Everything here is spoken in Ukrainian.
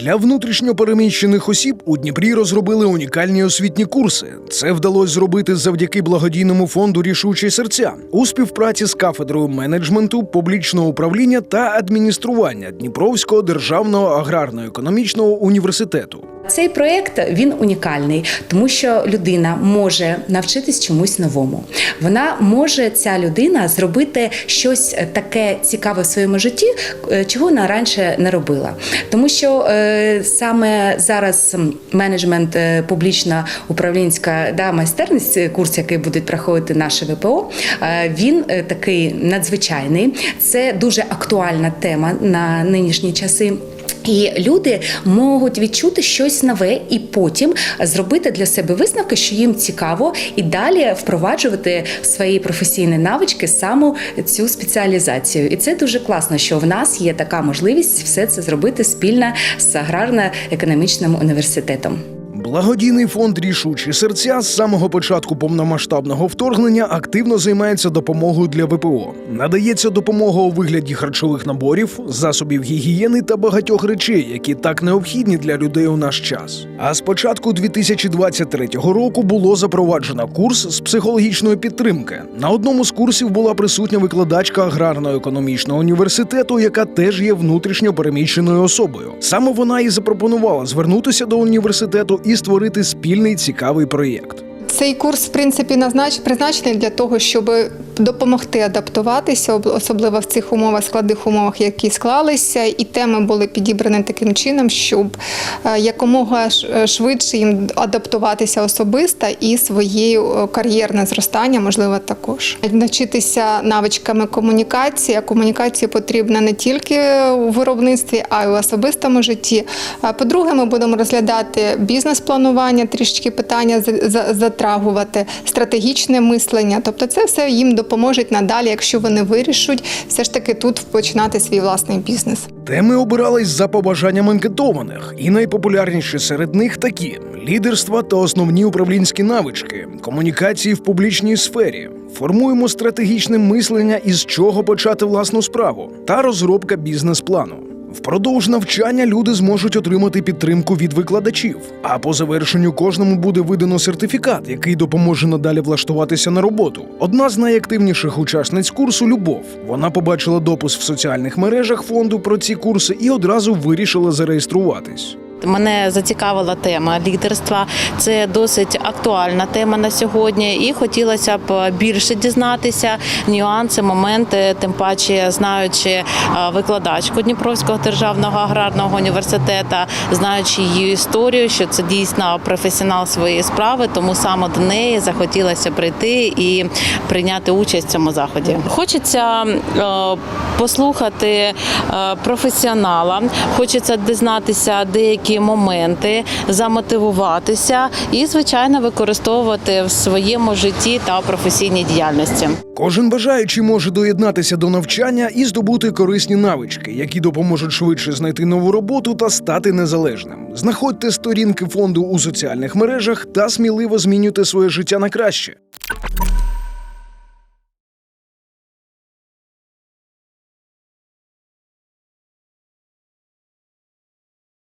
Для внутрішньопереміщених осіб у Дніпрі розробили унікальні освітні курси. Це вдалося зробити завдяки благодійному фонду Рішучі серця у співпраці з кафедрою менеджменту, публічного управління та адміністрування Дніпровського державного аграрно-економічного університету. Цей проєкт він унікальний, тому що людина може навчитись чомусь новому. Вона може ця людина зробити щось таке цікаве в своєму житті, е, чого вона раніше не робила. Тому що е, саме зараз менеджмент е, публічна управлінська да, майстерність, е, курс, який будуть проходити наше ВПО, е, він е, такий надзвичайний. Це дуже актуальна тема на нинішні часи. І люди можуть відчути щось нове і потім зробити для себе висновки, що їм цікаво, і далі впроваджувати в свої професійні навички саме цю спеціалізацію. І це дуже класно, що в нас є така можливість все це зробити спільно з аграрно-економічним університетом. Благодійний фонд Рішучі серця з самого початку повномасштабного вторгнення активно займається допомогою для ВПО. Надається допомога у вигляді харчових наборів, засобів гігієни та багатьох речей, які так необхідні для людей у наш час. А з початку 2023 року було запроваджено курс з психологічної підтримки. На одному з курсів була присутня викладачка аграрно-економічного університету, яка теж є внутрішньо переміщеною особою. Саме вона і запропонувала звернутися до університету і створити спільний цікавий проєкт. Цей курс, в принципі, назнач... призначений для того, щоб допомогти адаптуватися, об- особливо в цих умовах, складних умовах, які склалися, і теми були підібрані таким чином, щоб е, якомога е, швидше їм адаптуватися особисто і своє е, кар'єрне зростання, можливо, також навчитися навичками комунікації. А комунікація потрібна не тільки у виробництві, а й у особистому житті. По-друге, ми будемо розглядати бізнес-планування, трішечки питання за- за- затрагувати, стратегічне мислення. Тобто, це все їм допоможе надалі, якщо вони вирішують, все ж таки тут починати свій власний бізнес. Теми обирались за побажанням анкетованих, і найпопулярніші серед них такі: лідерство та основні управлінські навички, комунікації в публічній сфері. Формуємо стратегічне мислення, із чого почати власну справу, та розробка бізнес-плану. Впродовж навчання люди зможуть отримати підтримку від викладачів. А по завершенню кожному буде видано сертифікат, який допоможе надалі влаштуватися на роботу. Одна з найактивніших учасниць курсу Любов. Вона побачила допис в соціальних мережах фонду про ці курси і одразу вирішила зареєструватись. Мене зацікавила тема лідерства. Це досить актуальна тема на сьогодні, і хотілося б більше дізнатися нюанси, моменти, тим паче знаючи е, викладачку Дніпровського державного аграрного університету, знаючи її історію, що це дійсно професіонал своєї справи, тому саме до неї захотілося прийти і прийняти участь в цьому заході. Хочеться е, послухати е, професіонала, хочеться дізнатися деякі моменти, замотивуватися і, звичайно, використовувати в своєму житті та професійній діяльності. Кожен бажаючий може доєднатися до навчання і здобути корисні навички, які допоможуть швидше знайти нову роботу та стати незалежним. Знаходьте сторінки фонду у соціальних мережах та сміливо змінюйте своє життя на краще.